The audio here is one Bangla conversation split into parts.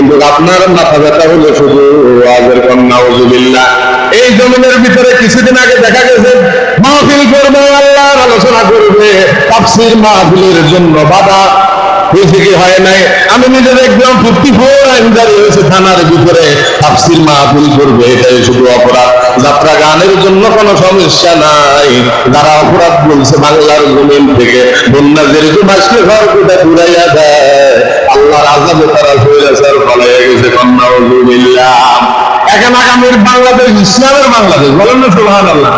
কিন্তু আপনার মাথা ব্যথা শুধু কন্যা এই জমিনের ভিতরে কিছুদিন আগে দেখা গেছে, মাহফিল করবে, আল্লাহর আলোচনা করবে, তাফসির মাহফিলের জন্য কি হয় নাই, আমি নিজে দেখলাম ফিফটি ফোর হয়েছে থানার ভিতরে, তাফসির মাহফিল করবে, এটাই শুধু অপরাধ। যাত্রা গানের জন্য কোনো সমস্যা নাই। যারা অপরাধ বলছে, বাংলার জমিন থেকে, বন্যা যেরকম আসলে ঘর কোটা ঘুরাইয়া দেয়। আল্লাহর আজাবে তারা সৈরাচার ফলে গেছে কন্যা উজুবিল্লাহ এখন আগামীর বাংলাদেশ ইসলামের বাংলাদেশ, বলেন না সুবহান আল্লাহ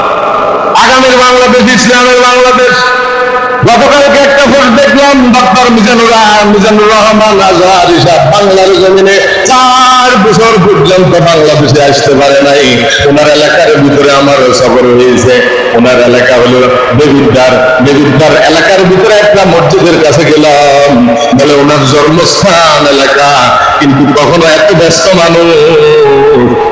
আগামীর বাংলাদেশ ইসলামের বাংলাদেশ। গতকালকে একটা পোস্ট দেখলাম, ডক্টর মিজানুর মিজানুর রহমান আজহার হিসাব বাংলার জমিনে চার বছর পর্যন্ত বাংলাদেশে আসতে পারে নাই। ওনার এলাকার ভিতরে আমার সফর হয়েছে। ওনার এলাকা হলো বেবিদ্দার বেবিদ্দার এলাকার ভিতরে একটা মসজিদের কাছে গেলাম। বলে ওনার জন্মস্থান এলাকা। কিন্তু কখনো এত ব্যস্ত মানুষ।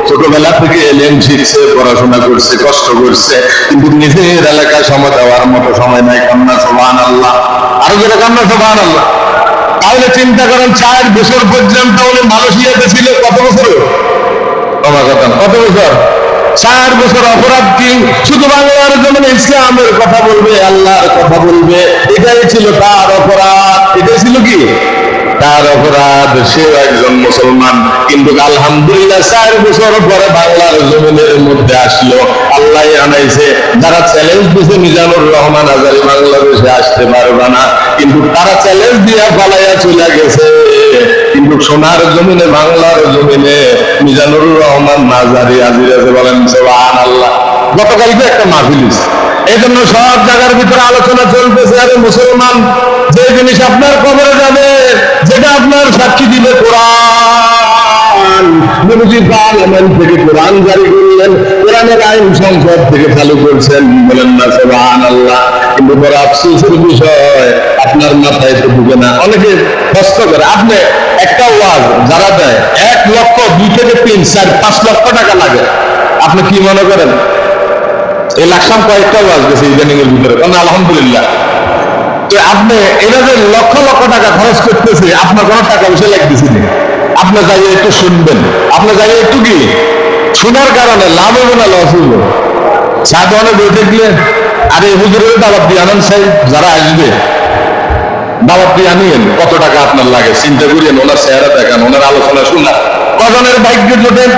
ছোটবেলা থেকে এলেন শিখছে পড়াশোনা করছে, কষ্ট করছে। কিন্তু নিজের এলাকায় সময় দেওয়ার মতো সময় নাই, কান্না সোহান আল্লাহ আরও যেটা কান্না সোহান আল্লাহ তাহলে চিন্তা করেন, চার বছর পর্যন্ত উনি মালয়েশিয়াতে ছিল, কত বছর? কত বছর? চার বছর অপরাধ কি? শুধু বাংলার জন্য ইসলামের কথা বলবে, আল্লাহর কথা বলবে। এটাই ছিল তার অপরাধ। এটাই ছিল কি? তার অপরাধ। সেও একজন মুসলমান। কিন্তু আলহামদুলিল্লাহ চার বছর পরে বাংলার জমিনের মধ্যে আসলো। আল্লাহ আনাইছে, যারা চ্যালেঞ্জ দিছে, মিজানুর রহমান আজারি বাংলাদেশে আসতে পারবে না। কিন্তু তারা চ্যালেঞ্জ দিয়া পালাইয়া চলে গেছে। সোনার জমিনে, বাংলার জমিনে মিজানুর রহমান নাজারি আজির আছে বলেন সোহান আল্লাহ গতকালকে একটা মাহফিল হইছে। এই জন্য সব জায়গার ভিতরে আলোচনা চলতেছে, আরে মুসলমান, যে জিনিস আপনার কবরে যাবে, যেটা আপনার সাক্ষী দিবে কোরআন। নবীজি পার্লামেন্ট থেকে কোরআন জারি করলেন, কোরআনের আইন সংসদ থেকে চালু করছেন, বলেন না সোহান আল্লাহ কিন্তু বড় আফসোসের বিষয় আপনার মাথায় তো ঢুকে না। অনেকে কষ্ট করে, আপনি একটা ওয়াজ যারা দেয়, এক লক্ষ দুই থেকে তিন, চার, পাঁচ লক্ষ টাকা লাগে। আপনি কি মনে করেন? এই লাকসাম কয়েকটা ওয়াজ গেছে ইদানিং এর ভিতরে। কারণ আলহামদুলিল্লাহ। তো আপনি এরা যে লক্ষ লক্ষ টাকা খরচ করতেছে, আপনার কোনো টাকা পয়সা লাগতেছে না। আপনি যাই একটু শুনবেন। আপনি যাই একটু কি? শোনার কারণে লাভ হবে না, লস হইব সাধারণে বইতে গিয়ে আরে হুজুরের দাবাত দিয়ে আনন্দ সাহেব, যারা আসবে। দাওয়াত দিয়ে আনিয়েন। কত টাকা আপনার লাগে? চিন্তা করিয়েন, ওনার চেহারা দেখান, ওনার আলোচনা শুনলেন কজনের ভাগ্য জোটেন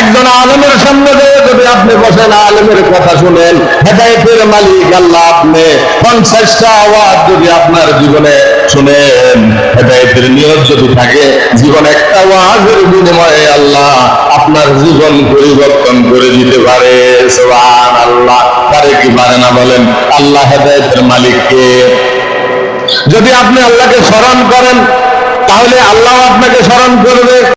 একজন আলমের সামনে যদি আপনি বসেন, আলমের কথা শুনেন, হেদায়তের মালিক আল্লাহ আপনি, পঞ্চাশটা আওয়াজ যদি আপনার জীবনে শুনেন, হেদায়তের নিয়ত যদি থাকে, জীবন একটা আওয়াজের বিনিময়ে আল্লাহ আপনার জীবন পরিবর্তন করে দিতে পারে। সোহান আল্লাহ পারে কি পারে না বলেন? আল্লাহ হেদায়তের মালিককে যদি আপনি আল্লাহকে স্মরণ করেন তাহলে আল্লাহ আপনাকে স্মরণ করবে।